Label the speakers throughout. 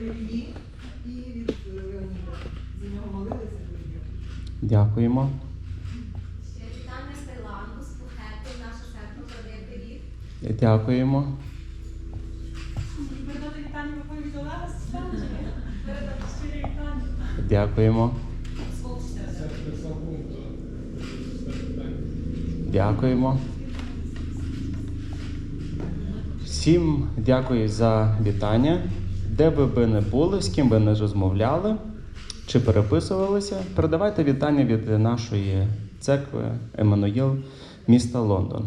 Speaker 1: Іллі і від е, Леоніда. За нього молилися дуже.
Speaker 2: Дякуємо.
Speaker 3: Ще вітання Таїланду, з.
Speaker 2: Дякуємо.
Speaker 4: Передати вітання Миколі від Олега. Передати щирі вітання.
Speaker 2: Дякуємо. Дякуємо. Всім дякую за вітання. Де би ви не були, з ким би не розмовляли чи переписувалися, передавайте вітання від нашої церкви Еммануїл міста Лондон.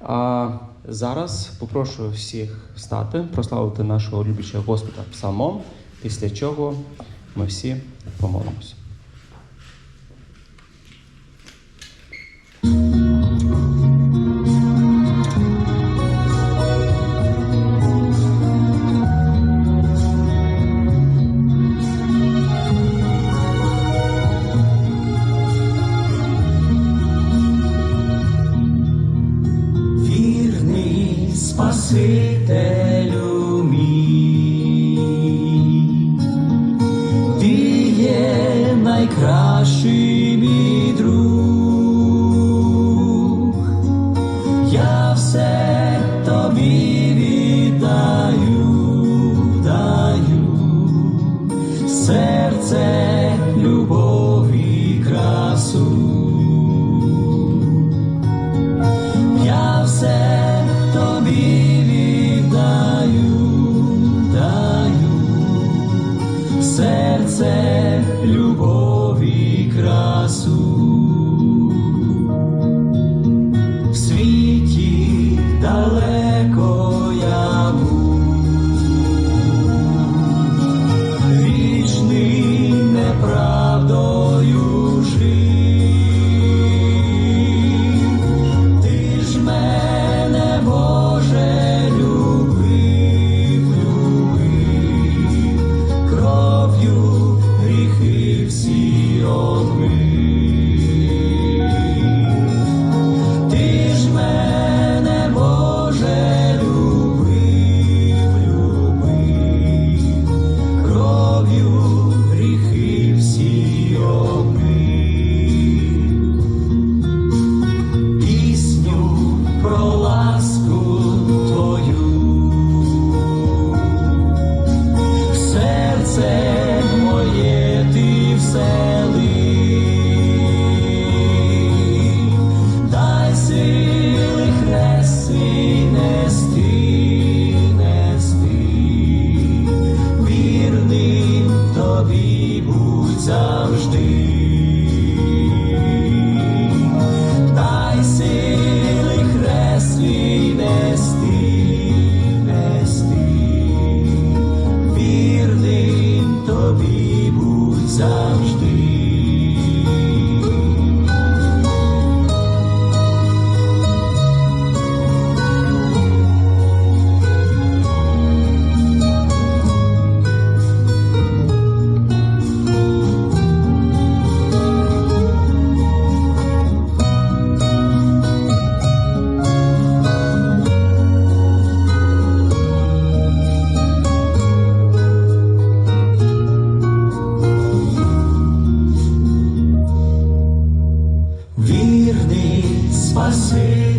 Speaker 2: А зараз попрошу всіх встати, прославити нашого любячого Господа псалмом, після чого ми всі помолимося.
Speaker 5: sweet day. Любов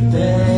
Speaker 5: there.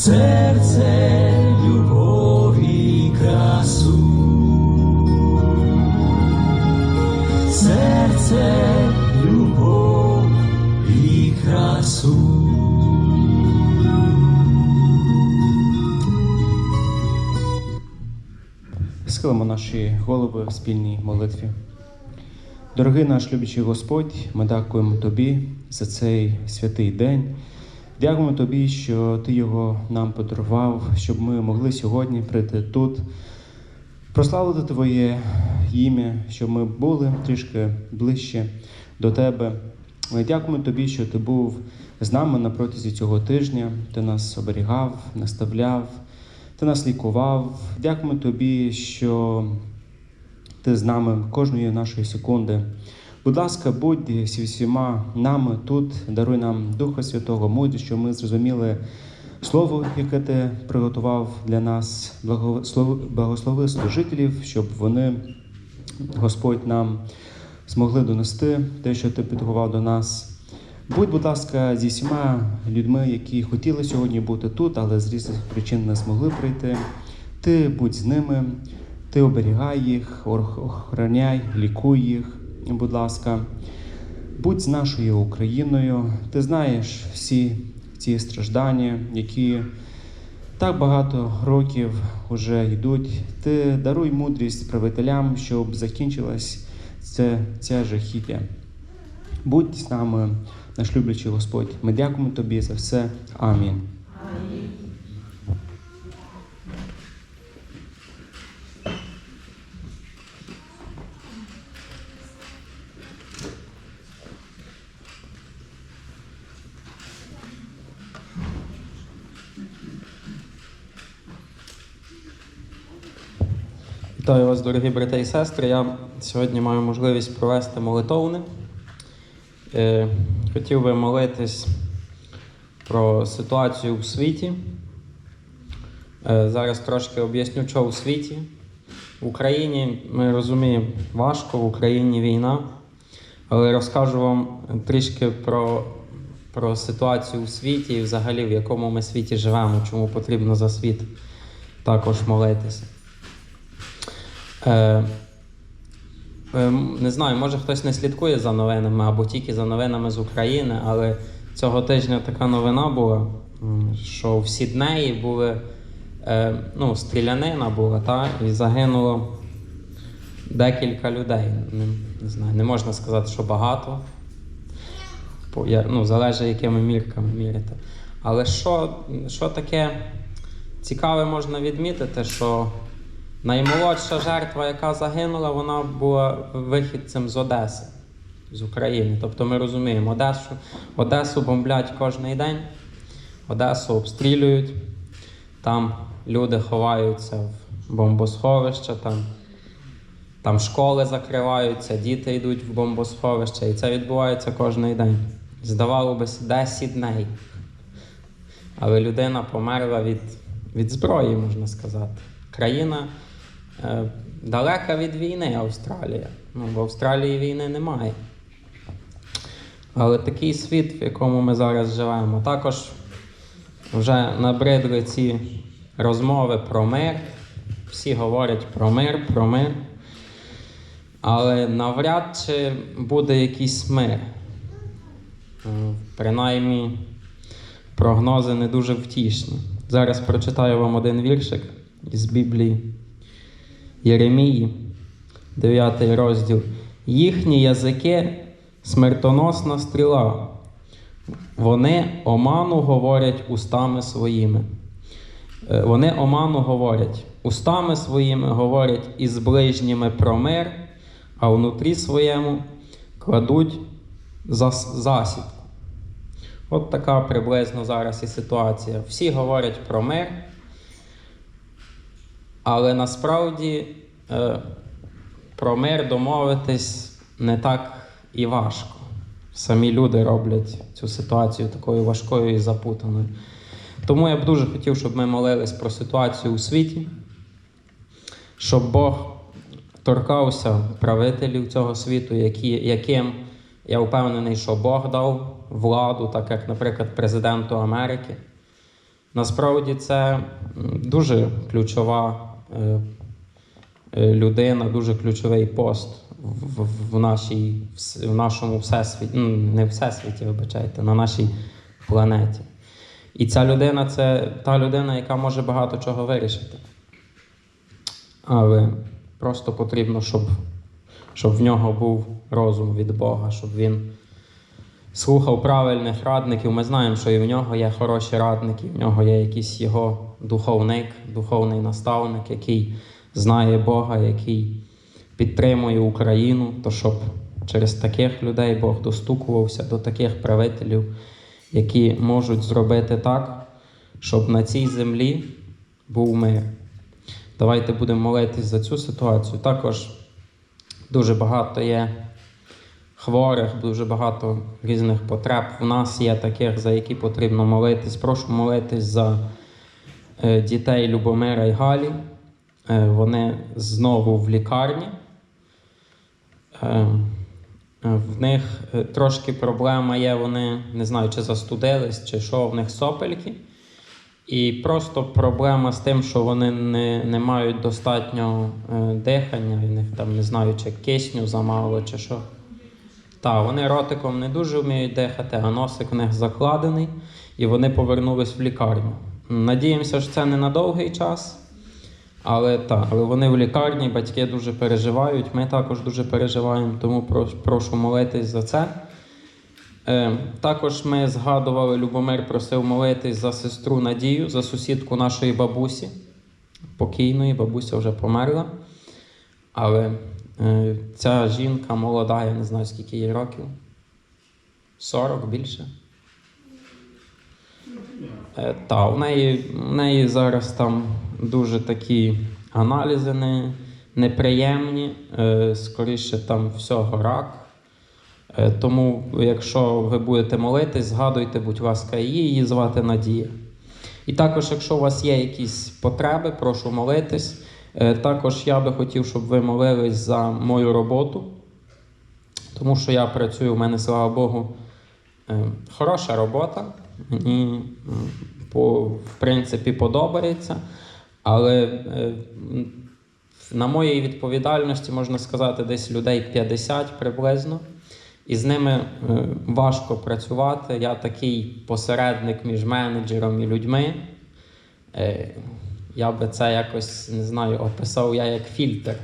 Speaker 5: Серце, любов і красу. Серце, любов і красу.
Speaker 2: Схилимо наші голови в спільній молитві. Дорогий наш любячий Господь, ми дякуємо Тобі за цей святий день. Дякуємо Тобі, що Ти його нам подарував, щоб ми могли сьогодні прийти тут, прославити Твоє ім'я, щоб ми були трішки ближче до Тебе. Ми дякуємо Тобі, що Ти був з нами на протязі цього тижня. Ти нас оберігав, наставляв, Ти нас лікував. Дякуємо Тобі, що Ти з нами кожної нашої секунди. Будь ласка, будь зі всіма нами тут, даруй нам Духа Святого, мудрість, щоб ми зрозуміли слово, яке ти приготував для нас. Благослови служителів, щоб вони, Господь, нам змогли донести те, що ти підготував до нас. Будь, будь ласка, зі всіма людьми, які хотіли сьогодні бути тут, але з різних причин не змогли прийти. Ти будь з ними, ти оберігай їх, охороняй, лікуй їх, будь ласка. Будь з нашою Україною. Ти знаєш всі ці страждання, які так багато років вже йдуть. Ти даруй мудрість правителям, щоб закінчилось це, це жахіття. Будь з нами, наш люблячий Господь. Ми дякуємо Тобі за все. Амінь.
Speaker 6: Вас, дорогі брати і сестри. Я сьогодні маю можливість провести молитовне. Е, Хотів би молитись про ситуацію у світі. Е, Зараз трошки об'ясню, що у світі. В Україні ми розуміємо, важко, в Україні війна. Але розкажу вам трішки про, про ситуацію у світі і взагалі в якому ми світі живемо, чому потрібно за світ також молитися. Е, е, не знаю, може хтось не слідкує за новинами або тільки за новинами з України, але цього тижня така новина була, що в Сіднеї були е, ну, стрілянина була, та, і загинуло декілька людей. Не, не знаю, не можна сказати, що багато. По- я- Ну, залежить, якими мірками міряти. Але що, що таке цікаве можна відмітити, що Наймолодша жертва, яка загинула, вона була вихідцем з Одеси, з України. Тобто ми розуміємо, Одесу, Одесу бомблять кожен день, Одесу обстрілюють, там люди ховаються в бомбосховища, там, там школи закриваються, діти йдуть в бомбосховище, і це відбувається кожен день. Здавало би, де Сідней. Але людина померла від, від зброї, можна сказати. Країна далека від війни Австралія. Ну, в Австралії війни немає. Але такий світ, в якому ми зараз живемо, також вже набридли ці розмови про мир. Всі говорять про мир, про мир. Але навряд чи буде якийсь мир. Е, Принаймні, прогнози не дуже втішні. Зараз прочитаю вам один віршик із Біблії Єремії, 9 розділ. Їхні язики смертоносна стріла. Вони оману говорять устами своїми. Е, Вони оману говорять, устами своїми говорять із ближніми про мир, а внутрі своєму кладуть зас- засідку. От така приблизно зараз і ситуація. Всі говорять про мир, але насправді е, про мир домовитись не так і важко. Самі люди роблять цю ситуацію такою важкою і запутаною. Тому я б дуже хотів, щоб ми молились про ситуацію у світі, щоб Бог торкався правителів цього світу, які, яким я впевнений, що Бог дав владу, так як, наприклад, президенту Америки. Насправді це дуже ключова людина, дуже ключовий пост в, в, в, нашій, в нашому всесвіті, ну, не всесвіті, вибачайте, на нашій планеті. І ця людина це та людина, яка може багато чого вирішити. Але просто потрібно, щоб, щоб в нього був розум від Бога, щоб він слухав правильних радників. Ми знаємо, що і в нього є хороші радники, в нього є якийсь його духовник, духовний наставник, який знає Бога, який підтримує Україну, то щоб через таких людей Бог достукувався до таких правителів, які можуть зробити так, щоб на цій землі був мир. Давайте будемо молитись за цю ситуацію. Також дуже багато є хворих, дуже багато різних потреб. В нас є таких, за які потрібно молитись. Прошу молитись за е, дітей Любомира і Галі. Е, Вони знову в лікарні. Е, В них трошки проблема є, вони не знаю, чи застудились, чи що, в них сопельки. І просто проблема з тим, що вони не, не мають достатньо дихання, в них там не знаю, чи кисню замало, чи що. Так, вони ротиком не дуже вміють дихати, а носик в них закладений, і вони повернулись в лікарню. Надіємося, що це не на довгий час. Але так, але вони в лікарні, батьки дуже переживають. Ми також дуже переживаємо, тому прошу, молитись за це. Е, також ми згадували, Любомир просив молитись за сестру Надію, за сусідку нашої бабусі. Покійної, бабуся вже померла. Але ця жінка молода, я не знаю, скільки їй років. 40 більше. Е, та, у неї, у неї зараз там дуже такі аналізи не, неприємні, е, скоріше там всього рак. Е, Тому, якщо ви будете молитись, згадуйте, будь ласка, її, її звати Надія. І також, якщо у вас є якісь потреби, прошу молитись. Е, Також я би хотів, щоб ви молились за мою роботу, тому що я працюю, у мене, слава Богу, е, хороша робота. Мені, в принципі, подобається. Але е, на моїй відповідальності можна сказати, десь людей 50 приблизно. І з ними важко працювати. Я такий посередник між менеджером і людьми. Я би це якось не знаю, описав я як фільтр.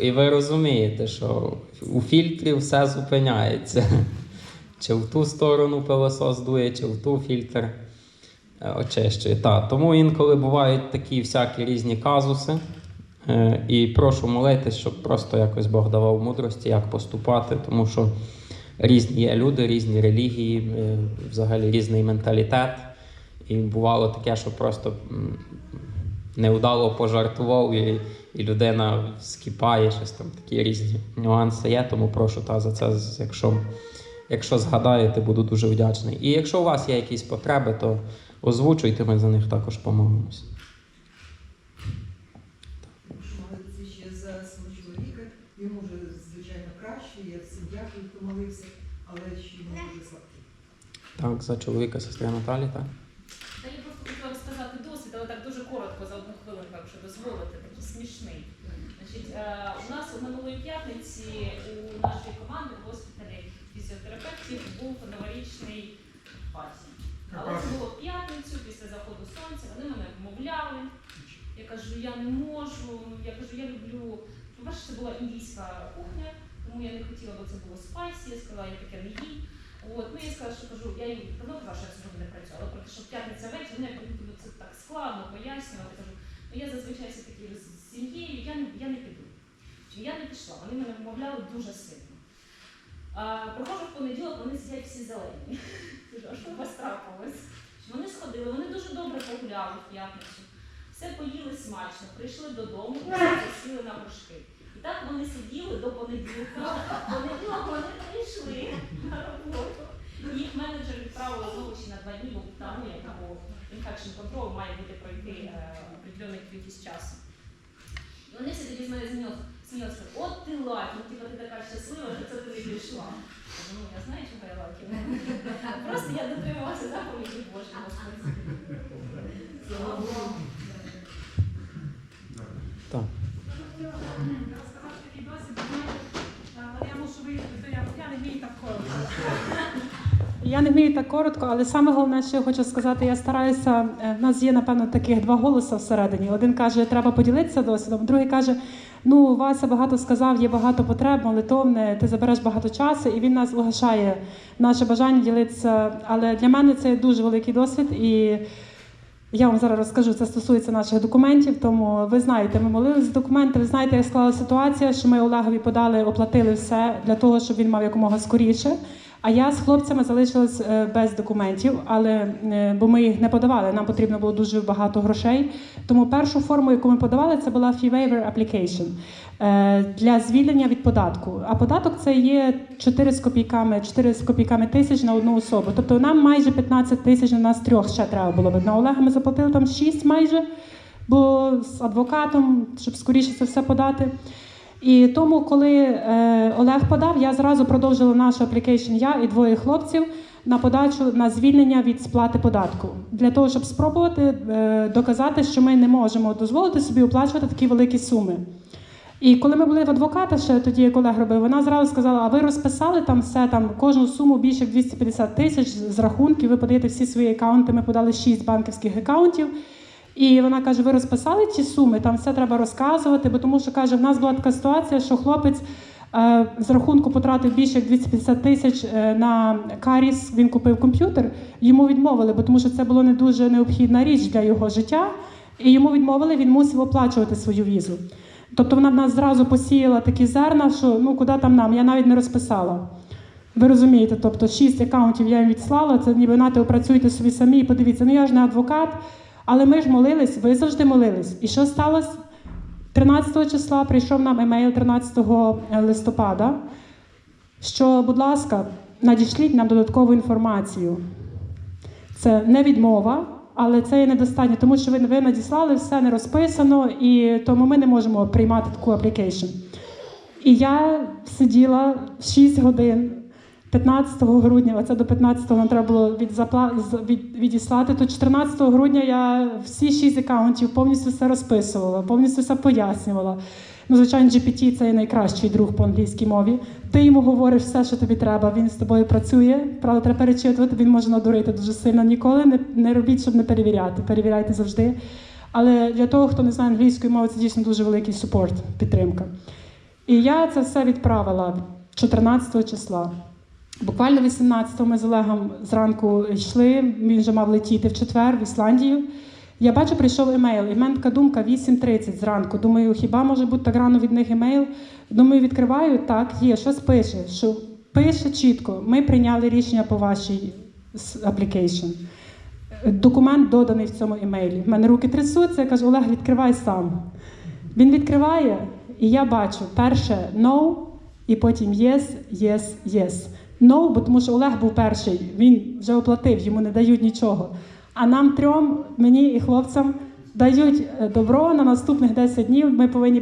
Speaker 6: І ви розумієте, що у фільтрі все зупиняється. Чи в ту сторону пилосос дує, чи в ту фільтр е, очищує. Та, тому інколи бувають такі всякі різні казуси. Е, І прошу молитись, щоб просто якось Бог давав мудрості, як поступати, тому що різні є люди, різні релігії, е, взагалі різний менталітет. І бувало таке, що просто м, невдало пожартував, і, і людина скіпає, щось там такі різні нюанси є. Тому прошу та за це, якщо, якщо згадаєте, буду дуже вдячний. І якщо у вас є якісь потреби, то озвучуйте, ми за них також помолимось.
Speaker 1: Прошу ще за свого чоловіка. Йому вже, звичайно, краще. Я всім дякую, хто молився, але ще йому дуже слабкий.
Speaker 6: Так, за чоловіка сестри Наталі, так?
Speaker 4: Та я просто хотіла розказати досвід, але так дуже коротко за одну хвилинку, якщо дозволите, такий смішний. Значить, е, у нас минулої п'ятниці у нашої команди в госпіталі фізіотерапевтів був новорічний паті. Але це було в п'ятницю, після заходу сонця. Вони мене вмовляли. Я кажу, я не можу. Я кажу, я люблю. По-перше, це була індійська кухня, тому я не хотіла, бо це було спайсі. Я сказала, я таке не їм. От, ну я сказала, що кажу, я їй давно казала, що я сьогодні не працюю, але просто що п'ятниця вечір, мене ну, це так складно пояснювати. Кажу, я зазвичай все таки з сім'єю, я не, я не піду. Чи я не пішла, вони мене вмовляли дуже сильно. А, проходжу в понеділок, вони сидять всі зелені. Кажу, а що вас трапилось? Вони сходили, вони дуже добре погуляли в п'ятницю. Все поїли смачно, прийшли додому, сіли на горшки. І так вони сиділи до понеділка. Понеділок вони прийшли на роботу. Їх менеджер відправила знову ще на два дні, бо там ну, як або має бути пройти е, определений кількість часу. І вони всі тоді з мене сміялися, от ти лайк, ну ти така щаслива, що це. Я кажу, ну я знаю, чого я лайки. Просто я дотримувалася заповіді Божі, Господи. Слава Богу.
Speaker 6: Так.
Speaker 7: розказати такий досвід, але я мушу виїхати, я не вмію так коротко. Я не вмію так коротко, але саме головне, що я хочу сказати, я стараюся. е, В нас є, напевно, таких два голоси всередині. Один каже, треба поділитися досвідом, другий каже, Ну, Вася багато сказав, є багато потреб, молитовне, ти забереш багато часу, і він нас угашає наше бажання ділитися. Але для мене це дуже великий досвід. І я вам зараз розкажу, це стосується наших документів. Тому ви знаєте, ми молилися документи. Ви знаєте, як склалася ситуація, що ми Олегові подали, оплатили все для того, щоб він мав якомога скоріше. А я з хлопцями залишилась е, без документів, але е, бо ми їх не подавали. Нам потрібно було дуже багато грошей. Тому першу форму, яку ми подавали, це була fee waiver application е, для звільнення від податку. А податок це є 4 з копійками, 4 з копійками тисяч на одну особу. Тобто нам майже 15 тисяч на нас трьох ще треба було. На Олега ми заплатили там 6 майже, бо з адвокатом, щоб скоріше це все подати. І тому, коли е, Олег подав, я зразу продовжила нашу аплікейшн, я і двоє хлопців на подачу на звільнення від сплати податку для того, щоб спробувати е, доказати, що ми не можемо дозволити собі оплачувати такі великі суми. І коли ми були в адвоката, ще тоді, як робив, вона зразу сказала: а ви розписали там все, там кожну суму більше як 250 тисяч з рахунків, ви подаєте всі свої акаунти. Ми подали 6 банківських акаунтів. І вона каже: ви розписали ці суми, там все треба розказувати, бо тому що каже, в нас була така ситуація, що хлопець е, з рахунку потратив більше як 250 тисяч е, на каріс. Він купив комп'ютер. Йому відмовили, бо тому що це було не дуже необхідна річ для його життя. І йому відмовили, він мусив оплачувати свою візу. Тобто вона в нас зразу посіяла такі зерна, що ну куди там нам, я навіть не розписала. Ви розумієте, тобто шість акаунтів я їм відслала, це ніби нате опрацюйте собі самі і подивіться, ну я ж не адвокат, але ми ж молились, ви завжди молились. І що сталося? 13 числа прийшов нам емейл 13 листопада, що, будь ласка, надішліть нам додаткову інформацію. Це не відмова, але це є недостатньо, тому що ви, ви надіслали, все не розписано, і тому ми не можемо приймати таку аплікейшн. І я сиділа 6 годин 15 грудня, оце до 15-го нам треба було від, від, відіслати, то 14 грудня я всі 6 акаунтів повністю все розписувала, повністю все пояснювала. Ну, звичайно, GPT це найкращий друг по англійській мові. Ти йому говориш все, що тобі треба, він з тобою працює. Правда, треба перечитувати, він може надурити дуже сильно. Ніколи не, не робіть, щоб не перевіряти. Перевіряйте завжди. Але для того, хто не знає англійської мови, це дійсно дуже великий супорт, підтримка. І я це все відправила 14 числа. Буквально 18-го ми з Олегом зранку йшли, він вже мав летіти в четвер в Ісландію. Я бачу, прийшов емейл, і в мене така думка 8.30 зранку. Думаю, хіба може бути так рано від них емейл? Думаю, відкриваю, так, є, щось пише. Що пише чітко, ми прийняли рішення по вашій аплікейшн. Документ доданий в цьому емейлі. В мене руки трясуться, я кажу, Олег, відкривай сам. Він відкриває, і я бачу перше no, і потім yes, yes, yes. No, бо тому що Олег був перший, він вже оплатив, йому не дають нічого. А нам трьом, мені і хлопцям, дають е, добро на наступних 10 днів. Ми повинні